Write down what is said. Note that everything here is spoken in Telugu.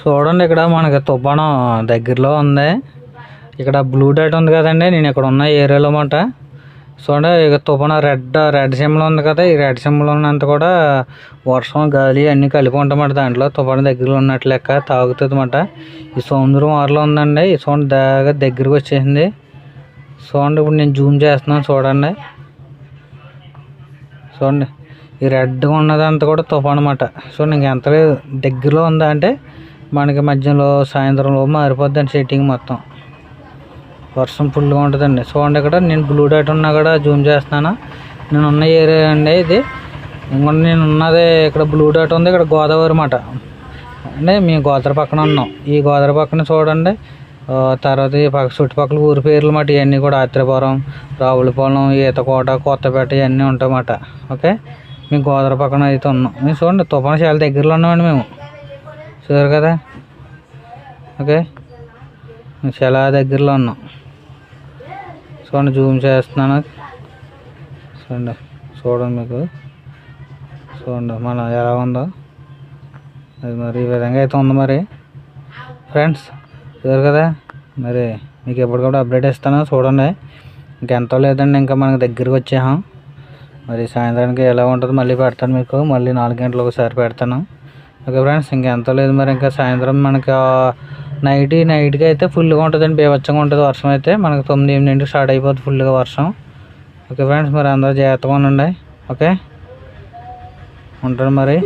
చూడండి ఇక్కడ మనకి తుఫాను దగ్గరలో ఉంది. ఇక్కడ బ్లూ డైట్ ఉంది కదండి నేను ఇక్కడ ఉన్న ఏరియాలో మాట చూడండి ఇక తుఫాను రెడ్ రెడ్ సింబల్ ఉంది కదా ఈ రెడ్ సింబల్ ఉన్నంత కూడా వర్షం గాలి అన్నీ కలిపి ఉంటామాట దాంట్లో తుఫాను దగ్గరలో ఉన్నట్లు లెక్క తాగుతుంది ఈ సముద్రం వారిలో ఉందండి ఈ చూడండి దాగా దగ్గరికి వచ్చేసింది. చూడండి ఇప్పుడు నేను జూమ్ చేస్తున్నాను చూడండి. చూడండి ఈ రెడ్గా ఉన్నదంతా కూడా తుఫాన్ అనమాట చూడండి ఇంకెంత లేదు. దగ్గరలో ఉందా అంటే మనకి మధ్యలో సాయంత్రంలో మారిపోద్దండి సెట్టింగ్ మొత్తం. వర్షం ఫుల్గా ఉంటుందండి. చూడండి ఇక్కడ నేను బ్లూ డైట్ ఉన్నా కూడా జూమ్ చేస్తున్నాను. నేను ఉన్న ఏరియా అండి ఇది. ఇంకొండ నేను ఉన్నది ఇక్కడ బ్లూ డైట్ ఉంది ఇక్కడ గోదావరి మాట అంటే మేము గోదావరి పక్కన ఉన్నాం. ఈ గోదావరి పక్కన చూడండి. తర్వాత ఈ పక్క చుట్టుపక్కల ఊరి పేర్లు మాట ఇవన్నీ కూడా ఆత్రేపురం రావులపాలెం ఈతకోట కొత్తపేట ఇవన్నీ ఉంటాయన్నమాట. ఓకే? మేము గోదావరి పక్కన అయితే ఉన్నాం. మేము చూడండి తుఫాను చాలా దగ్గరలో ఉన్నామండి మేము. చూసారు కదా? ఓకే. చాలా దగ్గరలో ఉన్నాం. చూడండి జూమ్ చేస్తున్నాను. చూడండి చూడండి మీకు. చూడండి మన ఎలా ఉందో. అది మరి ఈ విధంగా అయితే ఉంది మరి. ఫ్రెండ్స్ చూసారు కదా? మరి మీకు ఎప్పటికప్పుడు అప్డేట్ ఇస్తాను. చూడండి ఇంకెంతో లేదండి ఇంకా మనకి దగ్గరికి వచ్చాము మరి సాయంత్రానికి ఎలా ఉంటుందో మళ్ళీ పెడతాను మీకు. మళ్ళీ నాలుగు గంటలకు ఒకసారి పెడతాను. ఓకే ఫ్రెండ్స్ ఇంకెంత లేదు మరి ఇంకా సాయంత్రం మనకి నైట్ నైట్కి అయితే ఫుల్గా ఉంటుందండి బీభత్సంగా ఉంటుంది వర్షం అయితే. మనకు తొమ్మిది ఎనిమిదింటికి స్టార్ట్ అయిపోతుంది ఫుల్గా వర్షం. ఓకే ఫ్రెండ్స్ మరి అందరూ జాగ్రత్తగా ఉండండి. ఓకే? ఉంటాను మరి.